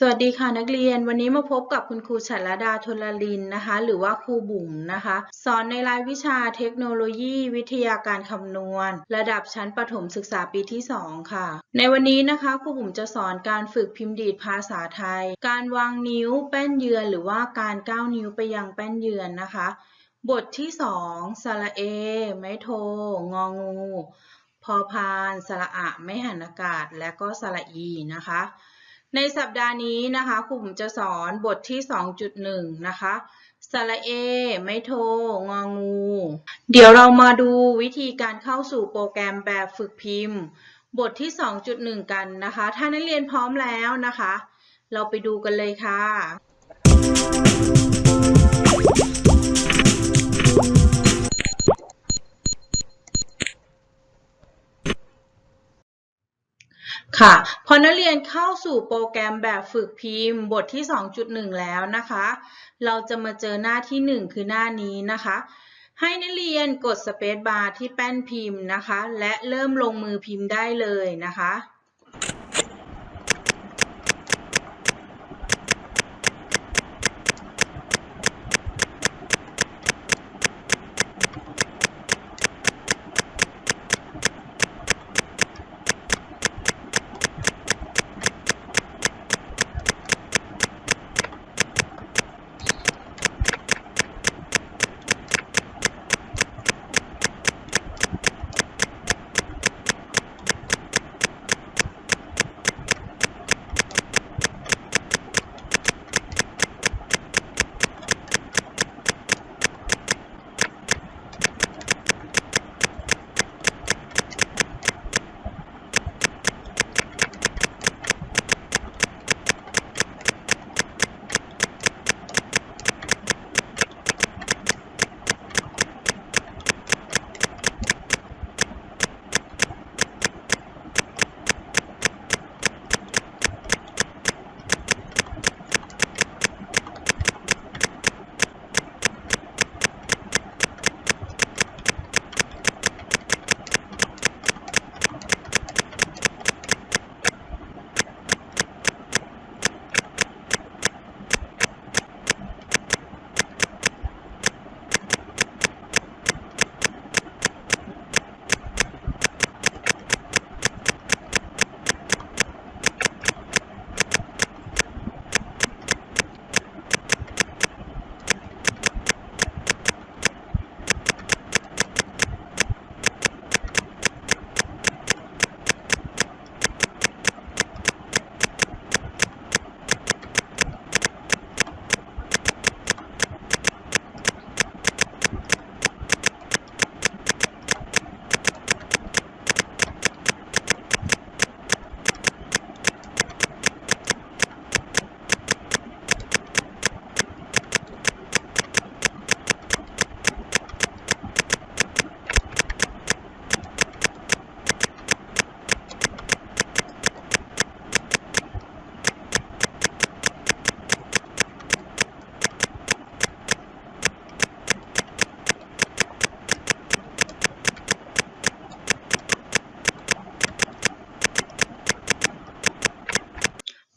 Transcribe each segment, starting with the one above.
สวัสดีค่ะนักเรียนวันนี้มาพบกับคุณครูฉันรดาทลลินนะคะ หรือว่าครูบุ๋มนะคะ สอนในรายวิชาเทคโนโลยี วิทยาการคำนวณ ระดับชั้นประถมศึกษาปีที่ 2 ค่ะ ในวันนี้นะคะครูบุ๋มจะสอนการฝึกพิมพ์ดีดภาษาไทย การวางนิ้วแป้นเยือน หรือว่าการก้าวนิ้วไปยังแป้นเยือนนะคะ บทที่ 2 สระเอ ไม้โท งองู พอพาน สระอะ ไม่หันอากาศ และก็สระอีนะคะ ในสัปดาห์นี้นะคะครูผมจะสอนบทที่ 2.1 นะคะสระเอ ไม่โทงองู เดี๋ยวเรามาดูวิธีการเข้าสู่โปรแกรมแบบฝึกพิมพ์ บทที่ 2.1 กันนะคะ ถ้านักเรียนพร้อมแล้วนะคะ เราไปดูกันเลยค่ะ ค่ะ พอนักเรียนเข้าสู่โปรแกรมแบบฝึกพิมพ์บทที่ 2.1 แล้วนะคะ เราจะมาเจอหน้าที่ 1 คือหน้านี้นะคะ ให้นักเรียนกดสเปซบาร์ที่แป้นพิมพ์นะคะ และเริ่มลงมือพิมพ์ได้เลยนะคะ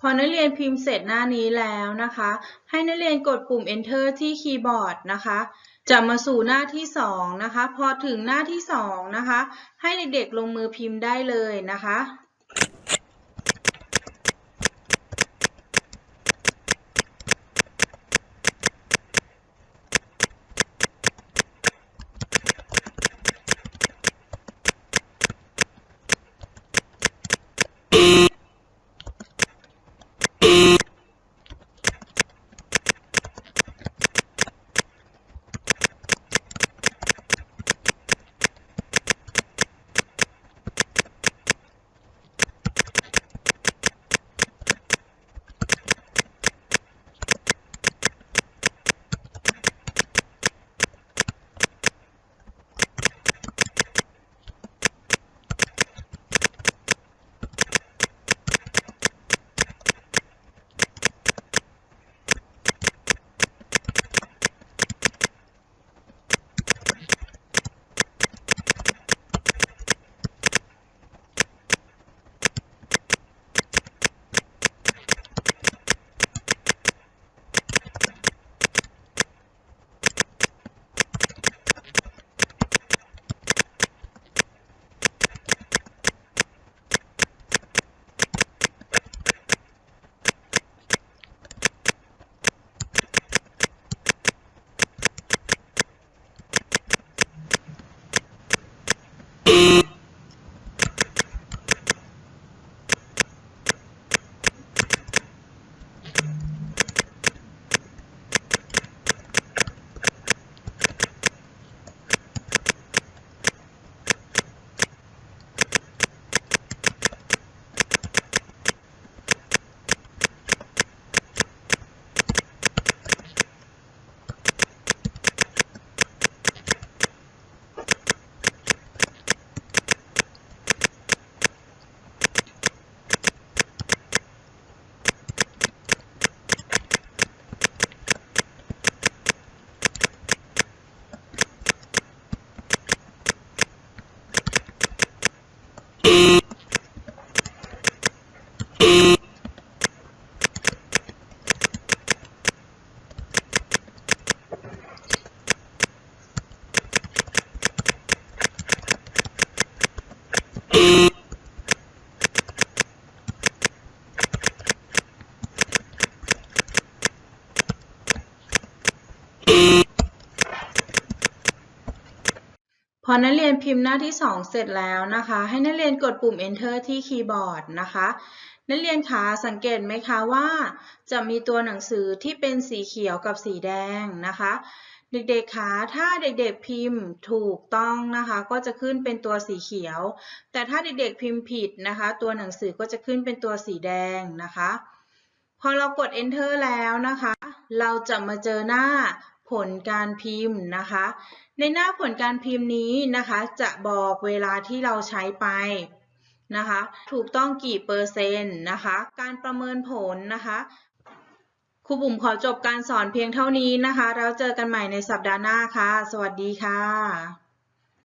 พอนักเรียนพิมพ์เสร็จหน้านี้แล้วนะคะ ให้นักเรียนกดปุ่ม enter ที่คีย์บอร์ดนะคะ จะมาสู่หน้าที่ 2 นะคะ พอถึงหน้าที่ 2 นะคะ ให้เด็กๆลงมือพิมพ์ได้เลยนะคะ อนักเรียนพิมพ์หน้าที่ 2 เสร็จแล้วนะคะ ให้นักเรียนกดปุ่ม enter ที่คีย์บอร์ดนะคะนักเรียนคะสังเกตไหมคะว่า จะมีตัวหนังสือที่เป็นสีเขียวกับสีแดงนะคะ เด็กๆคะถ้าเด็กๆพิมพ์ถูกต้องนะคะ ก็จะขึ้นเป็นตัวสีเขียว แต่ถ้าเด็กๆพิมพ์ผิดนะคะ ตัวหนังสือก็จะขึ้นเป็นตัวสีแดงนะคะ พอเรากด enter แล้วนะคะ เราจะมาเจอหน้า ผลการพิมพ์นะคะ ในหน้าผลการพิมพ์นี้นะคะ จะบอกเวลาที่เราใช้ไปนะคะ ถูกต้องกี่เปอร์เซ็นต์นะคะ การประเมินผลนะคะครูบุ๋มขอจบการสอนเพียงเท่านี้นะคะแล้วเจอกันใหม่ในสัปดาห์หน้าค่ะ สวัสดีค่ะ